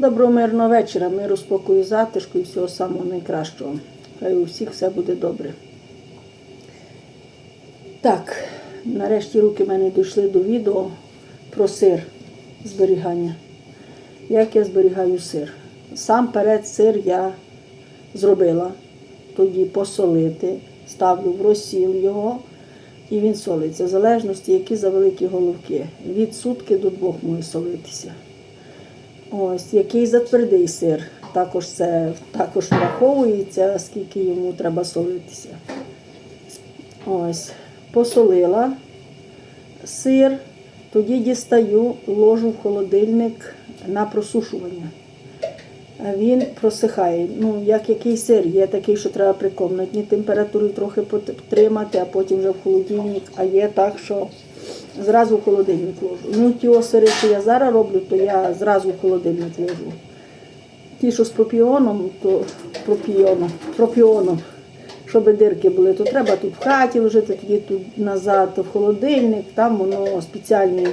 Доброго мирного вечора, миру, спокою, затишку і всього самого найкращого. Хай у всіх все буде добре. Так, нарешті руки в мене дійшли до відео про сир зберігання. Як я зберігаю сир? Сам перед сир я зробила, тоді посолити, ставлю в розсіл його і він солиться. В залежності, які за великі головки. Від сутки до двох може солитися. Ось, який за твердий сир. Також це також враховується, скільки йому треба солитися. Ось, посолила сир, тоді дістаю, ложу в холодильник на просушування. Він просихає. Ну, як який сир, є такий, що треба при комнатній температурі трохи потримати, а потім вже в холодильник. А є так, що зразу в холодильник ложу. Ну, ті сири, що я зараз роблю, то я зразу в холодильник ложу. Ті, що з пропіоном, то пропіоном, пропіоном, щоб дирки були, то треба тут в хаті лежити, тоді тут назад то в холодильник, там воно спеціальні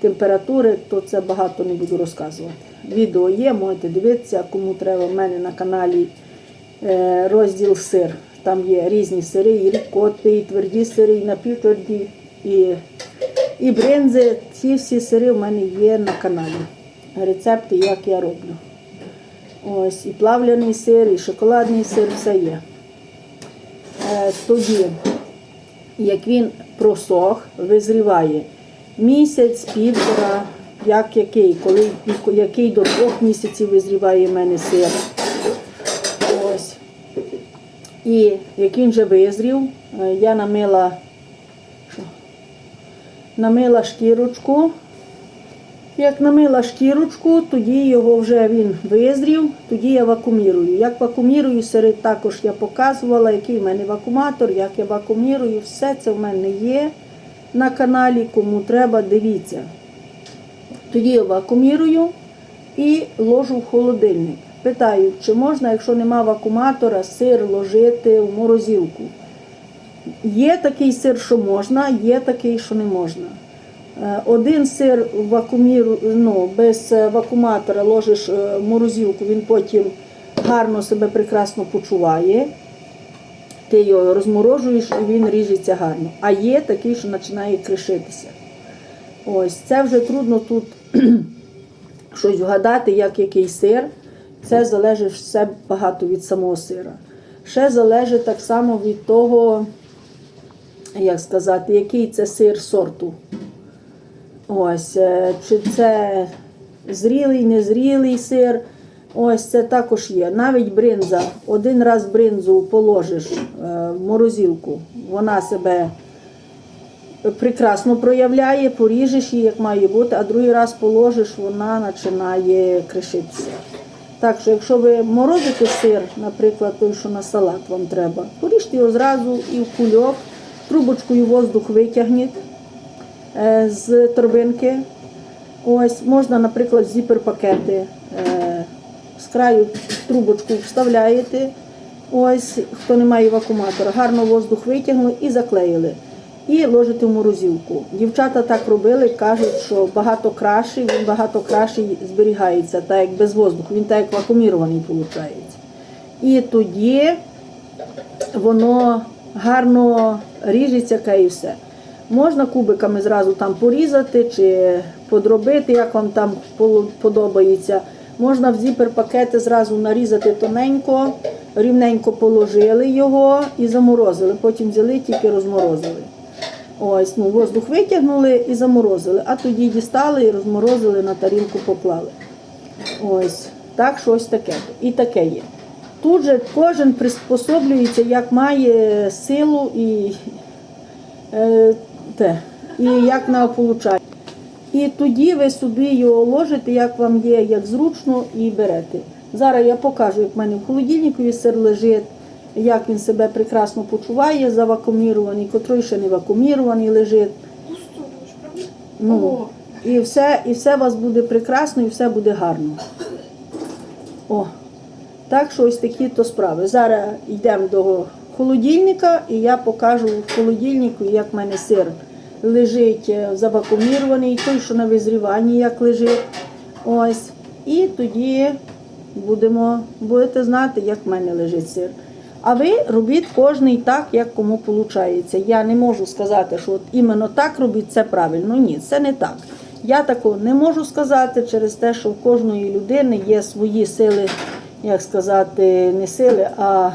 температури, то це багато не буду розказувати. Відео є, можете дивитися, кому треба в мене на каналі е, розділ сир. Там є різні сири, і рікоти, і тверді сири, і напівтверді, і, і бринзи. Ці всі сири в мене є на каналі. Рецепти, як я роблю. Ось, і плавляний сир, і шоколадний сир, все є. Е, тоді, як він просох, визріває місяць, півтора, як який, коли, який до двох місяців визріває в мене сир. Ось. І як він вже визрів, е, я намила? Намила шкірочку. Як намила шкірочку, тоді його вже він визрів, тоді я вакуумірую. Як вакуумірую сири, також я показувала, який в мене вакууматор, як я вакуумірую. Все це в мене є на каналі. Кому треба, дивіться. Тоді я вакуумірую і ложу в холодильник. Питаю, чи можна, якщо нема вакууматора, сир ложити в морозилку. Є такий сир, що можна, є такий, що не можна. Е, Один сир вакууміру, ну, без е, вакууматора ложиш е, в морозилку, він потім гарно себе прекрасно почуває. Ти його розморожуєш і він ріжеться гарно. А є такий, що починає кришитися. Ось це вже трудно тут щось вгадати, як який сир. Це залежить все багато від самого сира. Ще залежить так само від того, як сказати, який це сир сорту. Ось, е, чи це зрілий, незрілий сир. Ось це також є. Навіть бринза. Один раз бринзу положиш е, в морозилку, вона себе прекрасно проявляє, поріжеш її, як має бути, а другий раз положиш, вона починає кришитися. Так що, якщо ви морозите сир, наприклад, той, що на салат вам треба, поріжте його зразу і в кульок, трубочкою воздух витягніть е, з торбинки. Ось, можна, наприклад, зіпер-пакети е, з краю трубочку вставляєте. Ось, хто не має вакууматора, гарно воздух витягнули і заклеїли. І ложите в морозилку. Дівчата так робили, кажуть, що багато кращий, він багато краще зберігається, так як без воздуху, він так як вакуумірований виходить. І тоді воно гарно ріжеться і все. Можна кубиками зразу там порізати чи подробити, як вам там подобається. Можна в зіпер-пакети зразу нарізати тоненько, рівненько положили його і заморозили. Потім взяли, тільки розморозили. Ось, ну, воздух витягнули і заморозили, а тоді дістали і розморозили на тарілку поклали. Ось, так що ось таке. І таке є. Тут же кожен приспособлюється, як має силу і, е, те, і як на получає. І тоді ви собі його ложите, як вам є, як зручно, і берете. Зараз я покажу, як в мене в холодильнику сир лежить, як він себе прекрасно почуває, завакумірований, котрий ще не вакуумірований лежить. Ну, і все, і все у вас буде прекрасно, і все буде гарно. О, так що ось такі то справи. Зараз йдемо до холодильника, і я покажу в холодильнику, як в мене сир лежить е, завакуумірований, той, що на визріванні як лежить. Ось. І тоді будемо, будете знати, як в мене лежить сир. А ви робіть кожний так, як кому виходить. Я не можу сказати, що от іменно так робіть, це правильно. Ні, це не так. Я такого не можу сказати через те, що в кожної людини є свої сили, як сказати, не сили, а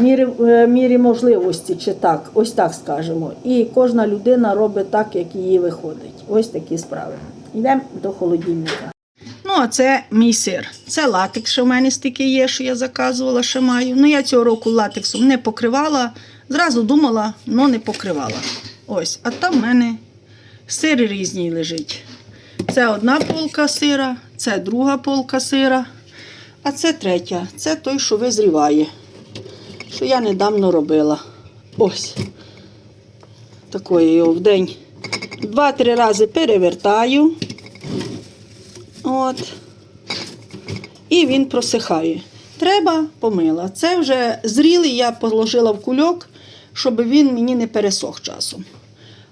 мірі, е, мірі можливості, чи так, ось так скажемо. І кожна людина робить так, як їй виходить. Ось такі справи. Йдемо до холодильника. Ну, а це мій сир. Це латекс, що в мене стільки є, що я заказувала, ще маю. Ну, я цього року латексом не покривала. Зразу думала, але не покривала. Ось, а там в мене сир різний лежить. Це одна полка сира, це друга полка сира, а це третя. Це той, що визріває. Що я недавно робила. Ось. Такої його в день. Два-три рази перевертаю. От. І він просихає. Треба помила. Це вже зрілий, я положила в кульок, щоб він мені не пересох часом.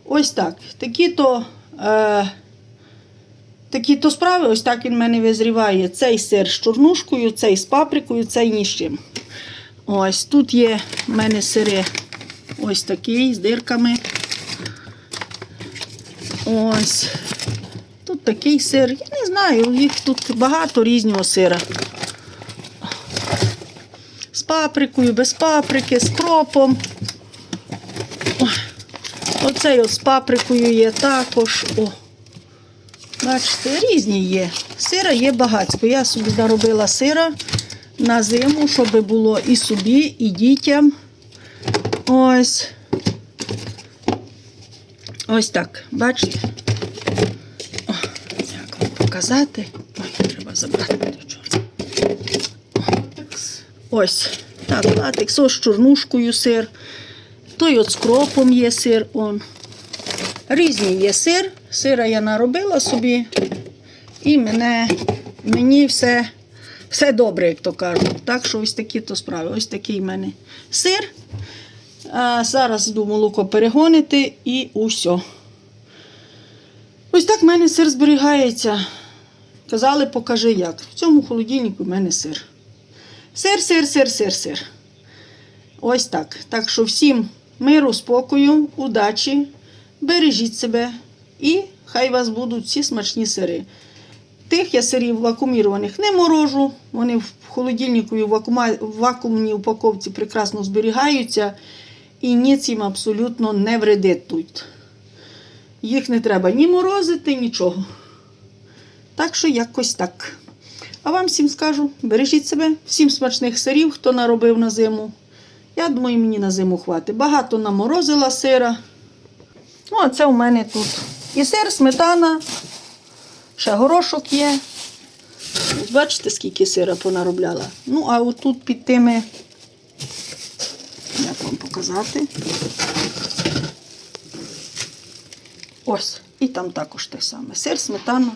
Ось так. Такі-то е, такі-то справи, ось так він мене визріває. Цей сир з чорнушкою, цей з паприкою, цей ні з чим. Ось тут є в мене сири ось такий з дирками. Ось. Тут такий сир. Я не знаю, їх тут багато різного сира. З паприкою, без паприки, з кропом. Оцей от з паприкою є також. О. Бачите, різні є. Сира є багатько. Я собі наробила сира на зиму, щоб було і собі, і дітям. Ось. Ось так, бачите? О, як вам показати? Ой, треба забрати до чорта. Ось. Так, латекс, ось з чорнушкою сир. Той от з кропом є сир. Он. Різні є сир. Сира я наробила собі. І мене, мені все, все добре, як то кажуть. Так що ось такі то справи. Ось такий в мене сир. А зараз йду молоко перегонити і усе. Ось так в мене сир зберігається. Казали, покажи як. В цьому холодильнику в мене сир. Сир, сир, сир, сир, сир. Ось так. Так що всім миру, спокою, удачі, бережіть себе і хай у вас будуть всі смачні сири. Тих я сирів вакуумірованих не морожу. Вони в холодильнику і в вакуумній упаковці прекрасно зберігаються і ніц їм абсолютно не вредить тут. Їх не треба ні морозити, нічого. Так що якось так. А вам всім скажу, бережіть себе, всім смачних сирів, хто наробив на зиму. Я думаю, мені на зиму хватить. Багато наморозила сира. Ну, а це у мене тут і сир, сметана, ще горошок є. Бачите, скільки сира понаробляла. Ну, а отут під тими, як вам показати. Ось, і там також те саме. Сир, сметана.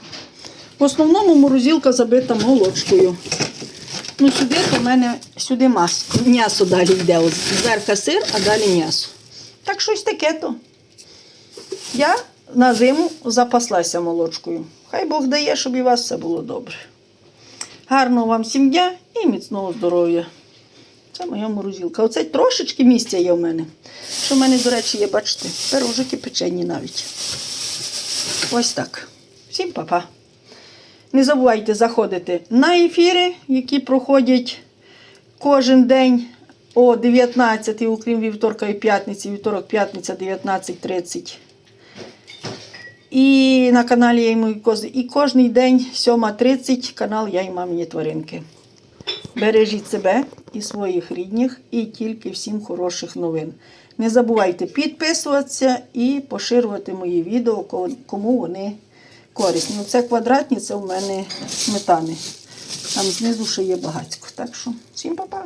В основному морозилка забита молочкою. Ну, сюди в мене сюди мас, м'ясо далі йде. От зверху сир, а далі м'ясо. Так щось таке то. Я на зиму запаслася молочкою. Хай Бог дає, щоб і у вас все було добре. Гарного вам сім'я і міцного здоров'я. Це моя морозилка. Оце трошечки місця є в мене. Що в мене, до речі, є, бачите, пирожики печені навіть. Ось так. Всім па-па. Не забувайте заходити на ефіри, які проходять кожен день о 19, окрім вівторка і п'ятниці, вівторок, п'ятниця 19.30. І на каналі Я кози. І кожен день 7.30 канал Я і мамині тваринки. Бережіть себе і своїх рідних, і тільки всім хороших новин. Не забувайте підписуватися і поширювати мої відео, кому вони корисні. Оце квадратні, це у мене сметани. Там знизу ще є багатько. Так що всім па-па.